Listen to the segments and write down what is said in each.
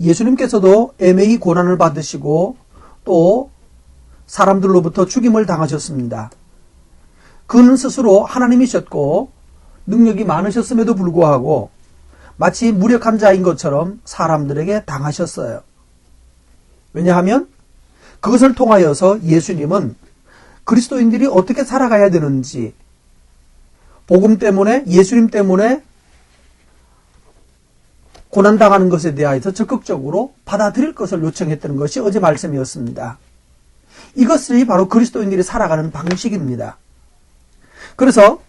예수님께서도 애매히 고난을 받으시고 또 사람들로부터 죽임을 당하셨습니다. 그는 스스로 하나님이셨고 능력이 많으셨음에도 불구하고 마치 무력한 자인 것처럼 사람들에게 당하셨어요. 왜냐하면 그것을 통하여서 예수님은 그리스도인들이 어떻게 살아가야 되는지 복음 때문에 예수님 때문에 고난당하는 것에 대하여서 적극적으로 받아들일 것을 요청했다는 것이 어제 말씀이었습니다. 이것이 바로 그리스도인들이 살아가는 방식입니다. 그래서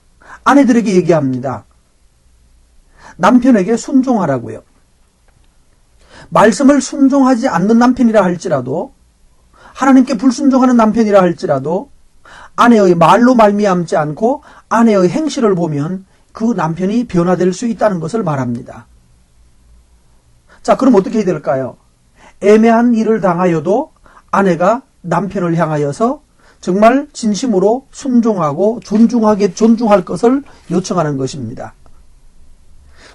아내들에게 얘기합니다. 남편에게 순종하라고요. 말씀을 순종하지 않는 남편이라 할지라도 하나님께 불순종하는 남편이라 할지라도 아내의 말로 말미암지 않고 아내의 행실을 보면 그 남편이 변화될 수 있다는 것을 말합니다. 자, 그럼 어떻게 해야 될까요? 애매한 일을 당하여도 아내가 남편을 향하여서 정말 진심으로 순종하고 존중하게 존중할 것을 요청하는 것입니다.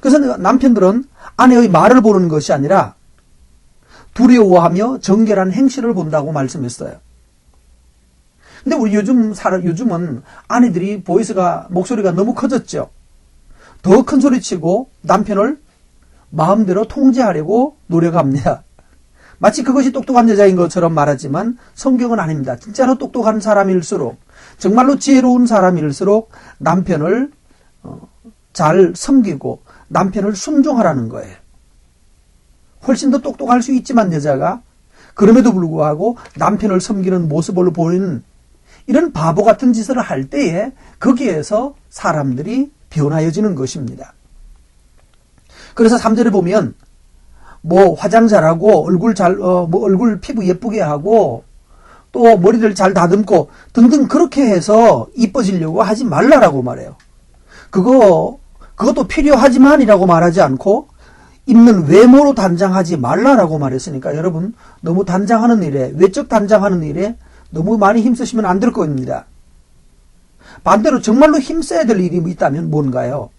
그래서 남편들은 아내의 말을 보는 것이 아니라 두려워하며 정결한 행실을 본다고 말씀했어요. 근데 우리 요즘 사람 요즘은 아내들이 보이스가 목소리가 너무 커졌죠. 더 큰 소리 치고 남편을 마음대로 통제하려고 노력합니다. 마치 그것이 똑똑한 여자인 것처럼 말하지만 성경은 아닙니다. 진짜로 똑똑한 사람일수록 정말로 지혜로운 사람일수록 남편을 어, 잘 섬기고 남편을 순종하라는 거예요. 훨씬 더 똑똑할 수 있지만 여자가 그럼에도 불구하고 남편을 섬기는 모습을 보이는 이런 바보 같은 짓을 할 때에 거기에서 사람들이 변화해지는 것입니다. 그래서 3절에 보면 뭐 화장 잘하고 얼굴 잘, 어, 뭐 얼굴 피부 예쁘게 하고 또 머리를 잘 다듬고 등등 그렇게 해서 이뻐지려고 하지 말라라고 말해요. 그거, 그것도 필요하지만이라고 말하지 않고 입는 외모로 단장하지 말라라고 말했으니까 여러분 너무 단장하는 일에, 외적 단장하는 일에 너무 많이 힘쓰시면 안 될 겁니다. 반대로 정말로 힘써야 될 일이 있다면 뭔가요?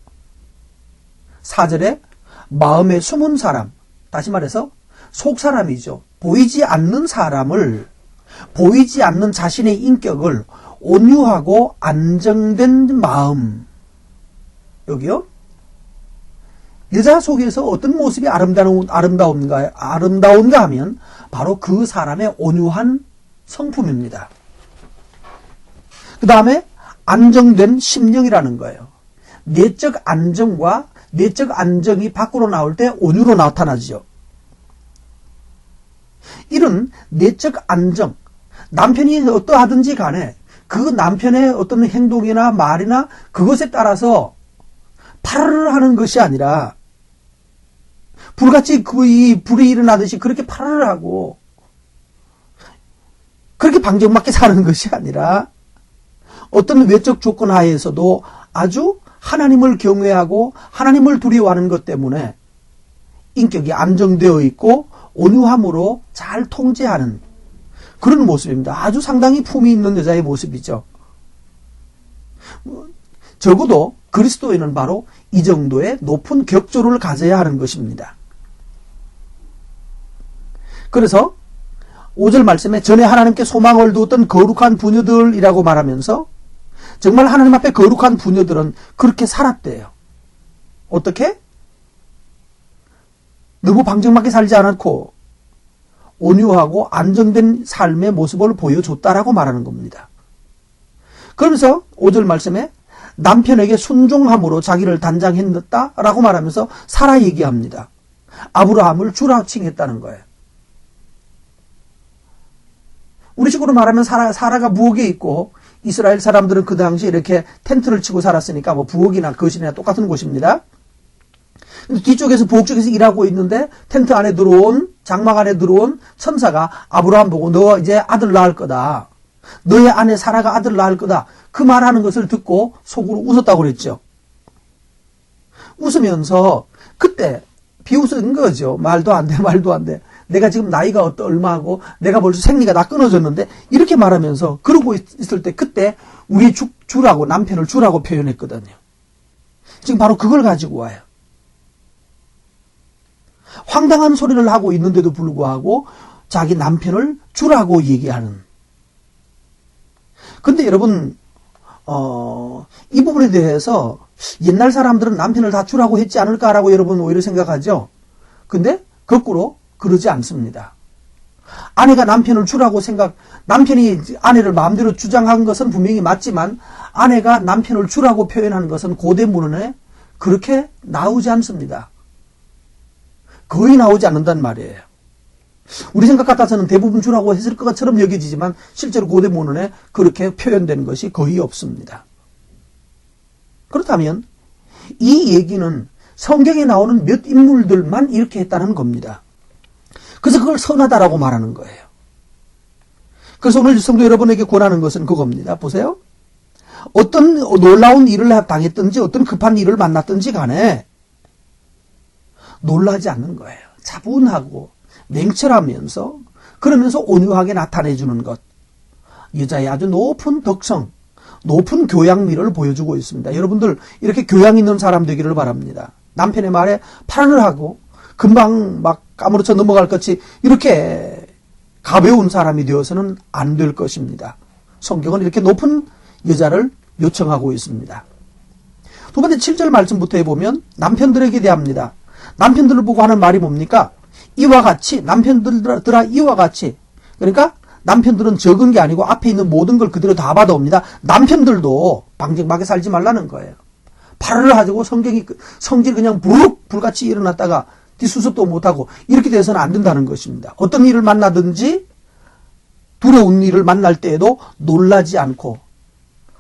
4절에 마음에 숨은 사람, 다시 말해서 속 사람이죠. 보이지 않는 사람을 보이지 않는 자신의 인격을 온유하고 안정된 마음. 여기요. 여자 속에서 어떤 모습이 아름다운, 아름다운가, 아름다운가 하면 바로 그 사람의 온유한 성품입니다. 그 다음에 안정된 심령이라는 거예요. 내적 안정과 내적 안정이 밖으로 나올 때 온유로 나타나죠. 이런 내적 안정, 남편이 어떠하든지 간에 그 남편의 어떤 행동이나 말이나 그것에 따라서 파르르 하는 것이 아니라 불같이 그 이 불이 일어나듯이 그렇게 파르르 하고 그렇게 방정맞게 사는 것이 아니라 어떤 외적 조건 하에서도 아주 하나님을 경외하고 하나님을 두려워하는 것 때문에 인격이 안정되어 있고 온유함으로 잘 통제하는 그런 모습입니다. 아주 상당히 품이 있는 여자의 모습이죠. 적어도 그리스도인은 바로 이 정도의 높은 격조를 가져야 하는 것입니다. 그래서 5절 말씀에 전에 하나님께 소망을 두었던 거룩한 부녀들이라고 말하면서 정말 하나님 앞에 거룩한 부녀들은 그렇게 살았대요. 어떻게? 너무 방정맞게 살지 않았고 온유하고 안정된 삶의 모습을 보여줬다라고 말하는 겁니다. 그러면서 5절 말씀에 남편에게 순종함으로 자기를 단장했다라고 말하면서 사라 얘기합니다. 아브라함을 주라 칭했다는 거예요. 우리 식으로 말하면 사라, 사라가 부엌에 있고 이스라엘 사람들은 그 당시에 이렇게 텐트를 치고 살았으니까 뭐 부엌이나 거실이나 똑같은 곳입니다. 뒤쪽에서 부엌 쪽에서 일하고 있는데 텐트 안에 들어온 장막 안에 들어온 천사가 아브라함 보고 너 이제 아들 낳을 거다. 너의 아내 사라가 아들 낳을 거다. 그 말하는 것을 듣고 속으로 웃었다고 그랬죠. 웃으면서 그때 비웃은 거죠. 말도 안 돼, 말도 안 돼. 내가 지금 나이가 어떠 얼마고 내가 벌써 생리가 다 끊어졌는데 이렇게 말하면서 그러고 있 을 때 그때 우리 주, 주라고 남편을 주라고 표현했거든요. 지금 바로 그걸 가지고 와요. 황당한 소리를 하고 있는데도 불구하고 자기 남편을 주라고 얘기하는. 근데 여러분, 어, 이 부분에 대해서 옛날 사람들은 남편을 다 주라고 했지 않을까라고 여러분 오히려 생각하죠? 근데 거꾸로 그러지 않습니다. 아내가 남편을 주라고 생각, 남편이 아내를 마음대로 주장한 것은 분명히 맞지만 아내가 남편을 주라고 표현하는 것은 고대 문헌에 그렇게 나오지 않습니다. 거의 나오지 않는단 말이에요. 우리 생각 같아서는 대부분 주라고 했을 것처럼 여겨지지만 실제로 고대 문헌에 그렇게 표현된 것이 거의 없습니다. 그렇다면 이 얘기는 성경에 나오는 몇 인물들만 이렇게 했다는 겁니다. 그래서 그걸 선하다라고 말하는 거예요. 그래서 오늘 성도 여러분에게 권하는 것은 그겁니다. 보세요. 어떤 놀라운 일을 당했든지 어떤 급한 일을 만났든지 간에 놀라지 않는 거예요. 차분하고 냉철하면서 그러면서 온유하게 나타내 주는 것. 여자의 아주 높은 덕성, 높은 교양미를 보여주고 있습니다. 여러분들 이렇게 교양 있는 사람 되기를 바랍니다. 남편의 말에 파란을 하고 금방 막 까무러쳐 넘어갈 것이 이렇게 가벼운 사람이 되어서는 안 될 것입니다. 성경은 이렇게 높은 여자를 요청하고 있습니다. 두 번째 7절 말씀부터 해보면 남편들에게 대합니다. 남편들을 보고 하는 말이 뭡니까? 이와 같이 남편들아 이와 같이 그러니까 남편들은 적은 게 아니고 앞에 있는 모든 걸 그대로 다 받아옵니다. 남편들도 방직하게 살지 말라는 거예요. 발을 하고 성경이 그- 성질 그냥 부룩 불같이 일어났다가 뒤 수습도 못하고 이렇게 돼서는 안 된다는 것입니다. 어떤 일을 만나든지 두려운 일을 만날 때에도 놀라지 않고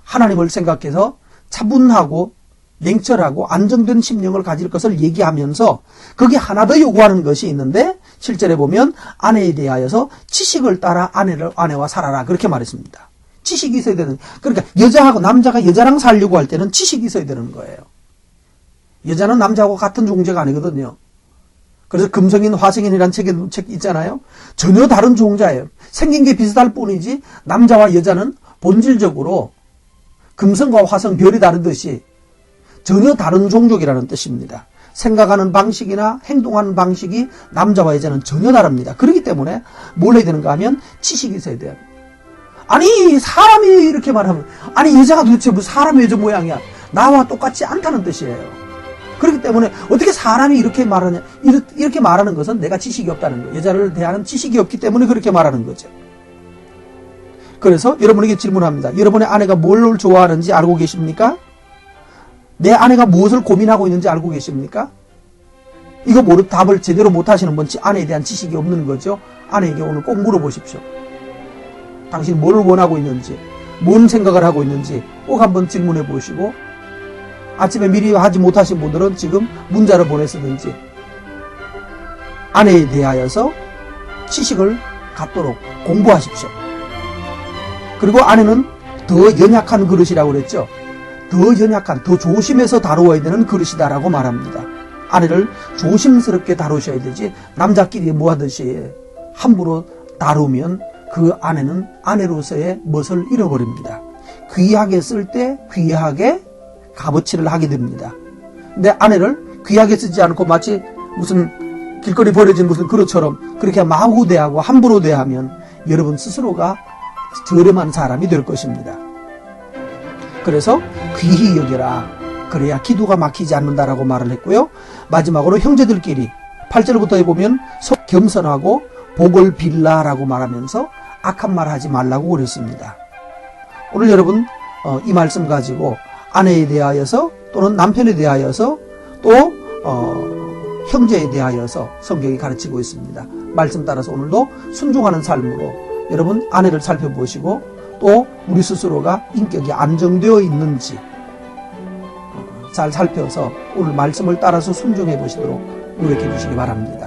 하나님을 생각해서 차분하고 냉철하고 안정된 심령을 가질 것을 얘기하면서 거기 하나 더 요구하는 것이 있는데 7절에 보면 아내에 대하여서 지식을 따라 아내를 아내와 살아라 그렇게 말했습니다. 지식이 있어야 되는 그러니까 여자하고 남자가 여자랑 살려고 할 때는 지식이 있어야 되는 거예요. 여자는 남자하고 같은 종자가 아니거든요. 그래서 금성인 화성인이라는 책에 책 있잖아요. 전혀 다른 종자예요. 생긴 게 비슷할 뿐이지 남자와 여자는 본질적으로 금성과 화성 별이 다르듯이 전혀 다른 종족이라는 뜻입니다. 생각하는 방식이나 행동하는 방식이 남자와 여자는 전혀 다릅니다. 그렇기 때문에 뭘 해야 되는가 하면 지식이 있어야 돼요. 아니 사람이 이렇게 말하면 아니 여자가 도대체 무슨 사람의 여자 모양이야 나와 똑같지 않다는 뜻이에요. 그렇기 때문에 어떻게 사람이 이렇게 말하냐 이렇- 이렇게 말하는 것은 내가 지식이 없다는 거예요. 여자를 대하는 지식이 없기 때문에 그렇게 말하는 거죠. 그래서 여러분에게 질문합니다. 여러분의 아내가 뭘 좋아하는지 알고 계십니까? 내 아내가 무엇을 고민하고 있는지 알고 계십니까? 이거 모르 답을 제대로 못 하시는 분 아내에 대한 지식이 없는 거죠. 아내에게 오늘 꼭 물어보십시오. 당신 뭘 원하고 있는지, 뭔 생각을 하고 있는지 꼭 한번 질문해 보시고 아침에 미리 하지 못하신 분들은 지금 문자를 보내서든지 아내에 대하여서 지식을 갖도록 공부하십시오. 그리고 아내는 더 연약한 그릇이라고 그랬죠. 더 연약한, 더 조심해서 다루어야 되는 그릇이다라고 말합니다. 아내를 조심스럽게 다루셔야 되지 남자끼리 뭐 하듯이 함부로 다루면 그 아내는 아내로서의 멋을 잃어버립니다. 귀하게 쓸 때 귀하게 값어치를 하게 됩니다. 근데 아내를 귀하게 쓰지 않고 마치 무슨 길거리 버려진 무슨 그릇처럼 그렇게 마구 대하고 함부로 대하면 여러분 스스로가 저렴한 사람이 될 것입니다. 그래서 귀히 여겨라. 그래야 기도가 막히지 않는다라고 말을 했고요. 마지막으로 형제들끼리 8절부터 해보면 속 겸손하고 복을 빌라라고 말하면서 악한 말 하지 말라고 그랬습니다. 오늘 여러분 어, 이 말씀 가지고 아내에 대하여서 또는 남편에 대하여서 또 어, 형제에 대하여서 성경이 가르치고 있습니다. 말씀 따라서 오늘도 순종하는 삶으로 여러분 아내를 살펴보시고 또 우리 스스로가 인격이 안정되어 있는지 어, 잘 살펴서 오늘 말씀을 따라서 순종해 보시도록 노력해 주시기 바랍니다.